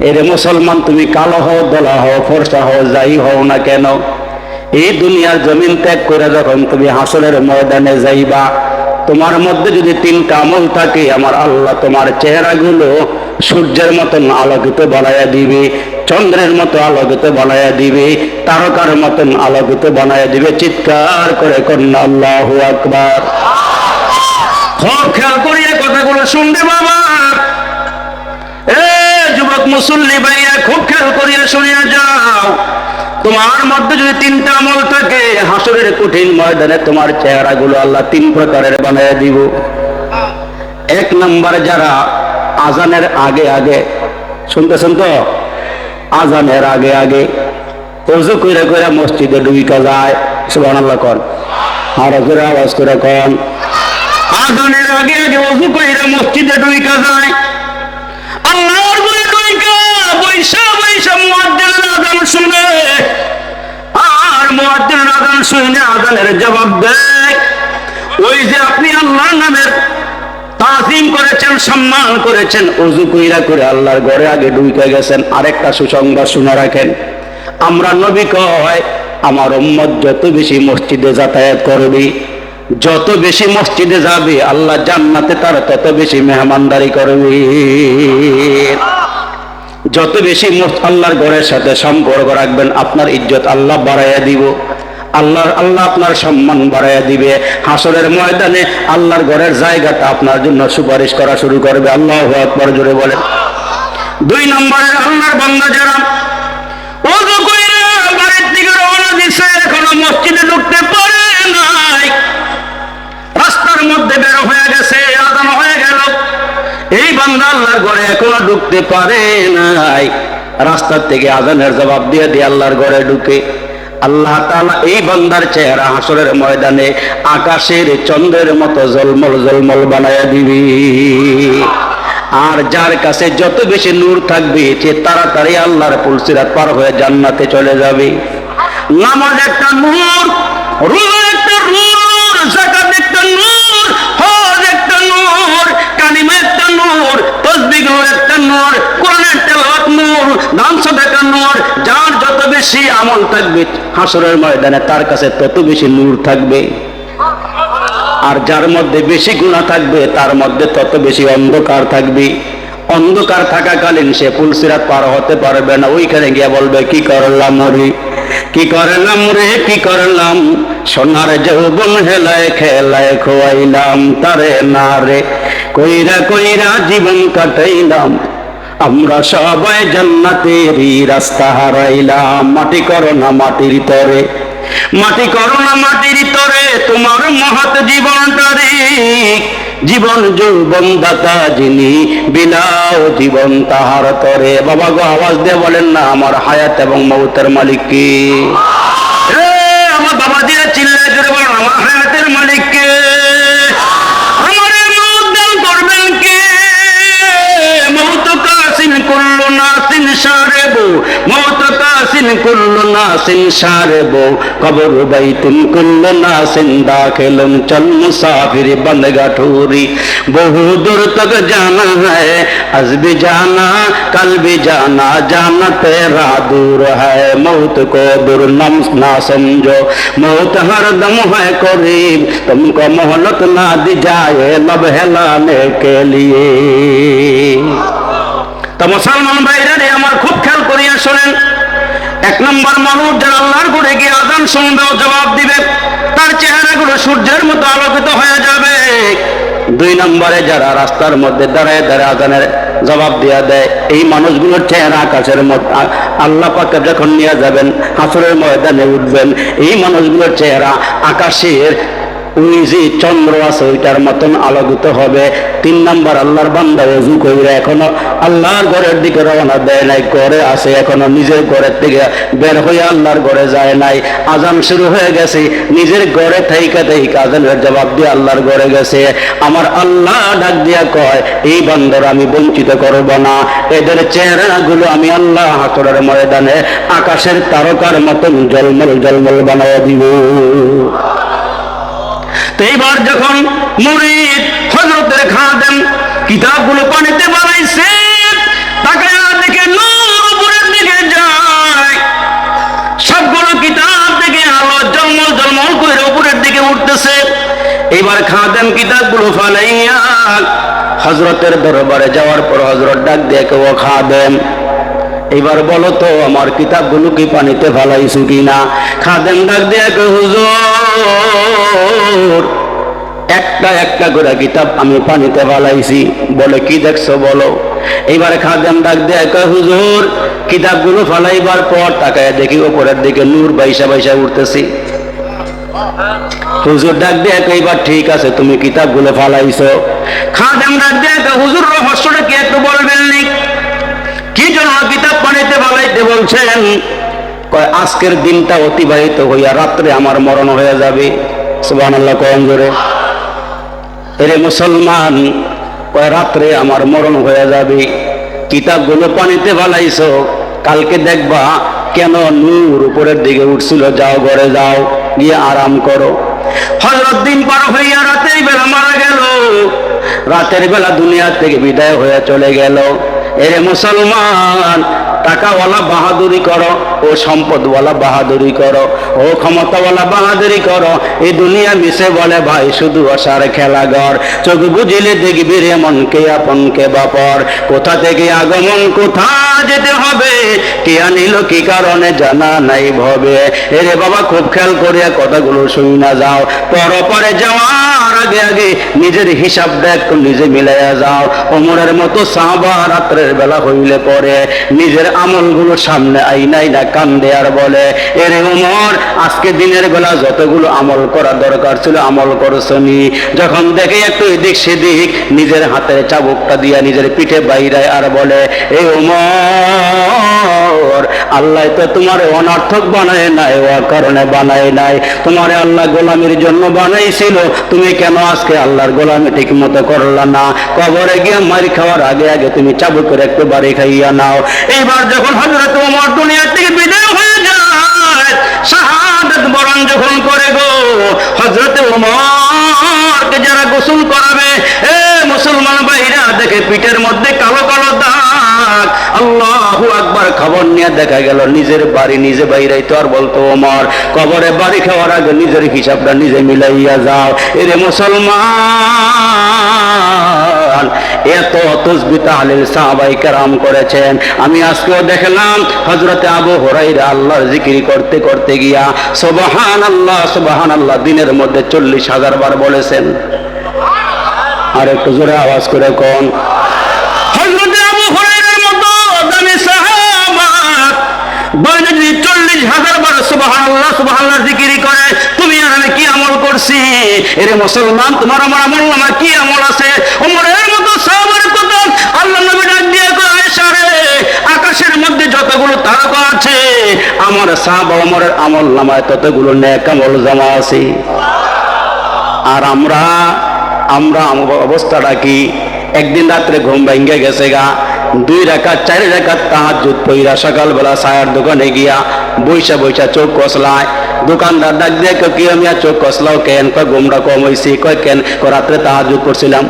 এরে মুসলমান, তুমি কালো হও, দলা হও, ফর্সা হও, যাই হও না কেন? এই দুনিয়ার জমিন ত্যাগ করে যখন তুমি হাসলের ময়দানে যাইবা, তোমার মধ্যে যদি তিনটা আমল থাকে, আমার আল্লাহ তোমার চেহারাগুলো সূর্যের মতন আলোকিত বানাইয়া দিবে, চন্দ্রের মতো আলোকিত বানাইয়া দিবে, তারকার মতন আলোকিত বানাইয়া দিবে, চিৎকার করে কন্যা আল্লাহ আকবার। খুব খেয়াল করিয়া কথাগুলো শুনবে বাবা। মুসল্লি ভাইয়া খুব খেয়াল করিয়া শুনিয়া যাও। তোমার মধ্যে যদি তিনটা আমল থাকে, হাসরের কঠিন ময়দানে তোমার চেহারাগুলো আল্লাহ তিন প্রকারের বানাইয়া দিব। এক নম্বর যারা আজানের আগে আগে, শুনতেছেন তো? আজানের আগে আগে অজু করে করে মসজিদে ডুবিকা যায়। সুবহানাল্লাহ কন। আর করে আওয়াজ করে কন। আজানের আগে আগে অজু করে মসজিদে ডুবিকা যায়। সম্মান করেছেন কইরা করে আল্লাহর ঘরে আগে ঢুকে গেছেন। আরেকটা সুসংবাদ শুনে রাখেন। আমরা নবী কয়, আমার উম্মত যত বেশি মসজিদে যাতায়াত করবে, যত বেশি মসজিদে যাবে, আল্লাহ জান্নাতে তার তত বেশি মেহমানদারি করবে। যত বেশি আল্লাহর ঘরের সাথে সম্পর্ক রাখবেন, আপনার ইজ্জত আল্লাহ বাড়াইয়া দিব। আল্লাহর, আল্লাহ আপনার সম্মান বাড়াইয়া দিবে। হাসরের ময়দানে আল্লাহর ঘরের জায়গাটা আপনার জন্য সুপারিশ করা শুরু করবে। আল্লাহ আকবর, জোরে বলেন। দুই নম্বরের আল্লাহর বান্দা যারা মসজিদে ঢুকতে পারে নাই। রাস্তার মধ্যে বের হয়ে গেছে এই বান্দা আল্লাহর ঘরে এখনও ঢুকতে পারে নাই। রাস্তার থেকে আজানের জবাব দিয়ে দিয়ে আল্লাহর ঘরে ঢুকে। আল্লাহ তাআলা এই বান্দার চেহারা হাসরের ময়দানে আকাশের চন্দ্রের মতো জলমল জলমল বানায়া দিবি। আর যার কাছে যত বেশি নূর থাকবে, সে তাড়াতাড়ি আল্লাহর পুলসিরাত পার হয়ে জান্নাতে চলে যাবে। নামাজ একটা নূর, রুজু দান সাদাকা নূর যার যত বেশি আমল থাকবে, হাসরের ময়দানে তার কাছে তত বেশি নূর থাকবে। আর যার মধ্যে বেশি গুণা থাকবে, তার মধ্যে তত বেশি অন্ধকার থাকবে। অন্ধকার থাকাকালীন সে ফুলসিরাত পার হতে পারবে না। ওইখানে গিয়ে বলবে, কি করলাম রে? কি করলাম রে? কি করলাম? সোনার যৌবন হেলায় খেলায় খোয়াইলাম, তারে না রে। কইরা কইরা জীবন কাটাইলাম। আমরা সবাই জান্নাতেরই রাস্তা হারাইলাম। মাটি করো না মাটির তরে। মাটি করো না মাটির তরে, তোমার মহৎ জীবনটারে জীবন যৌবন দাতা যিনি, বিলাও জীবন তাহার তরে। বাবা গো, আওয়াজ দিয়ে বলেন না, আমার হায়াত এবং মৌতের মালিক কি? আমার বাবা দিয়ে চিল্লায় বলেন, আমার নাসিন সারেবু মৌত কাসিন কুল্লু নাসিন সারেবু কবর বাইতুন কুল্লু নাসিন দাখিলুন চল মুসাফির বন গাঠুরি বহু दूर तक जाना है आज भी जाना कल भी जाना जाना तेरा दूर है मौत को दूर नम ना समझो मौत हर दम है करीब तुमको मोहलत ना दी जाए लब हेलाने के लिए তা মুসলমান ভাইরা আমার খুব খেয়াল করিয়া শোনেন। এক নম্বর মানুষ যারা আল্লাহর ঘরে গিয়ে আদান শুনবে ও জবাব দিবে, তার চেহারাগুলো সূর্যের মতো আলোকিত হয়ে যাবে। দুই নম্বরে যারা রাস্তার মধ্যে দাঁড়ায় দাঁড়ায় আদানের জবাব দেয়া দেয়, এই মানুষগুলোর চেহারা আকাশের মধ্যে আল্লাহ পাকে যখন নিয়ে যাবেন, হাসরের ময়দানে উঠবেন, এই মানুষগুলোর চেহারা আকাশের যে চন্দ্র আছে, ওইটার মতন আলোকিত হবে। তিন নাম্বার, আল্লাহর বান্দা অজু কইরা এখনও আল্লাহর ঘরের দিকে রওনা দেয় নাই, ঘরে আছে, এখনও নিজের ঘরের থেকে বের হয়ে আল্লাহর ঘরে যায় নাই। আজান শুরু হয়ে গেছে, নিজের ঘরে থাইকা থাইকা আজানের জবাব দিয়ে আল্লাহর ঘরে গেছে। আমার আল্লাহ ডাক দিয়া কয়, এই বান্দর আমি বঞ্চিত করব না। এদের চেহারাগুলো আমি আল্লাহ হাতরের ময়দানে, আকাশের তারকার মতন জলমল জলমল বানায় দিব। এইবার যখন মুরিদ হজরতের খাদেম কিতাবগুলো পানিতে বানাইছে, তাকায়া দেখে নূর উপরের দিকে যায়। সবগুলো কিতাবগুলো আলো করে উপরের দিকে উঠতেছে। এবার খাদেম কিতাবগুলো ফালাইয়া হজরতের দরবারে যাওয়ার পর হজরত ডাক দিয়ে কেউ খাদেম এবার বলো তো, আমার কিতাবগুলো কি পানিতে ফালাইছো কিনা? খাদেম ডাক দিয়ে হুজুর একটা একটা করে কিতাব আমি পানিতে ফালাইছি বলে, কি দেখছ বলো? এইবার খাদেম ডাক দিয়ে হুজুর, কিতাবগুলো ফালাইবার পর তাকায় দেখি উপরের দিকে নূর বাইসা বাইসা উঠতেছি। হুজুর ডাক দিয়ে এইবার ঠিক আছে, তুমি কিতাবগুলো ফালাইছো। খাদেম ডাক দিয়ে হুজুর, রহস্যটা কি একটু বলবেন নি কি জন্য কিতাব পানিতে ফালাইতে বলছেন? কয়, আজকের দিনটা অতিবাহিত হইয়া রাত্রে আমার মরণ হয়ে যাবে। সুবাহ এরে মুসলমান, কয়, রাত্রে আমার মরণ হয়ে যাবে। কিতাবগুলো পানিতে ফালাইছো, কালকে দেখবা কেন নূর উপরের দিকে উঠছিল, যাও ঘরে যাও, গিয়ে আরাম করো। হজরত দিন পার হইয়া রাতের বেলা মারা গেল। রাতের বেলা দুনিয়া থেকে বিদায় হয়ে চলে গেল। এরে মুসলমান টাকাওয়ালা বাহাদুরি করো, ও সম্পদওয়ালা বাহাদুরি করো, ও ক্ষমতাওয়ালা বাহাদুরি করো। এই দুনিয়া মিশে বলে, ভাই, শুধু আসার খেলাঘর চোখ বুঝিলে দেখবি রে মনকে আপনকে বাপর। কোথা থেকে আগমন, কোথা যেতে হবে? কে আনিল, কি কারণে জানা নাই ভবে? এরে বাবা, খুব খেয়াল করিয়া কথাগুলো শুই না যাও। পর পরে যাওয়ার আগে আগে নিজের হিসাব দেখ, নিজে মিলাইয়া যাও। ওমরের মতো সাহাবা রাত্রের বেলা হইলে পরে নিজের আমলগুলো সামনে আইনাই না কান্দে আর বলে, এরে ওমর, আজকে দিনের বেলা যতগুলো আমল করা দরকার ছিল, আমল করছনি যখন দেখে একটু এদিক সেদিক নিজের হাতের চাবুকটা দিয়া নিজের পিঠে বাইরায় আর বলে, এ ওমর, আল্লাহ তো তোমার অনর্থক বানায় নাই, ও কারণে বানায় নাই। তোমার আল্লাহ গোলামির জন্য বানাইছিল, তুমি কেন আজকে আল্লাহর গোলামি ঠিক মতো করলা না? কবরে গিয়ে মারি খাওয়ার আগে আগে তুমি চাবুকের একটু বাড়ি খাইয়া নাও। এইবার যখন হজরত ওমর দুনিয়া থেকে বিদায় হয়ে যায়, শাহাদাত বরণ যখন করে গো হজরত ওমরকে যারা গোসল করাবে, এ মুসলমান ভাইরা দেখে পিঠের মধ্যে কালো কালো দাগ আল্লাহু আকবার খবর নিয়ে দেখা গেল, নিজের বাড়ি নিজে বাইরাই তো আর বলতো, ওমর, কবরে বাড়ি খাওয়ার আগে নিজের হিসাবটা নিজে মিলাইয়া যাও। এরে মুসলমান, এত তসবি তাহলিল সাহাবাই কেরাম করেছেন। আমি আজকেও দেখলাম হজরতে আবু হরাইরা আল্লাহর জিকির করতে করতে গিয়া সুবহান আল্লাহ সুবহান আল্লাহ দিনের মধ্যে চল্লিশ হাজার বার বলেছেন। আর একটু জোরে আওয়াজ করে কোন এরে মুসলমান, তোমার আমার আমল নামা কি আমল আছে? ওমরের মতো সাহাবার কত আল্লাহ নবী ডাক দিয়ে আয়েশা রে, আকাশের মধ্যে যতগুলো তারকা আছে, আমার সাহাবা ওমরের আমল নামায় ততগুলো নেক আমল জমা আছে। আর আমরা আমরা অবস্থাটা কি? একদিন রাত্রে ঘুম ভেঙে গেছে গা, দুই রাকাত, চার রাকাত তাহাজ্জুদ পইরা সকালবেলা সায়ার দোকানে গিয়া বইসা বইসা চোখ কসলায় দোকানদার ডাক দিয়ে কয়, কি আমি চোখ কসলাও কেন? কয় গোমরা কম হয়েছি কয় কেন? রাত্রে তাহাজ্জুদ করছিলাম।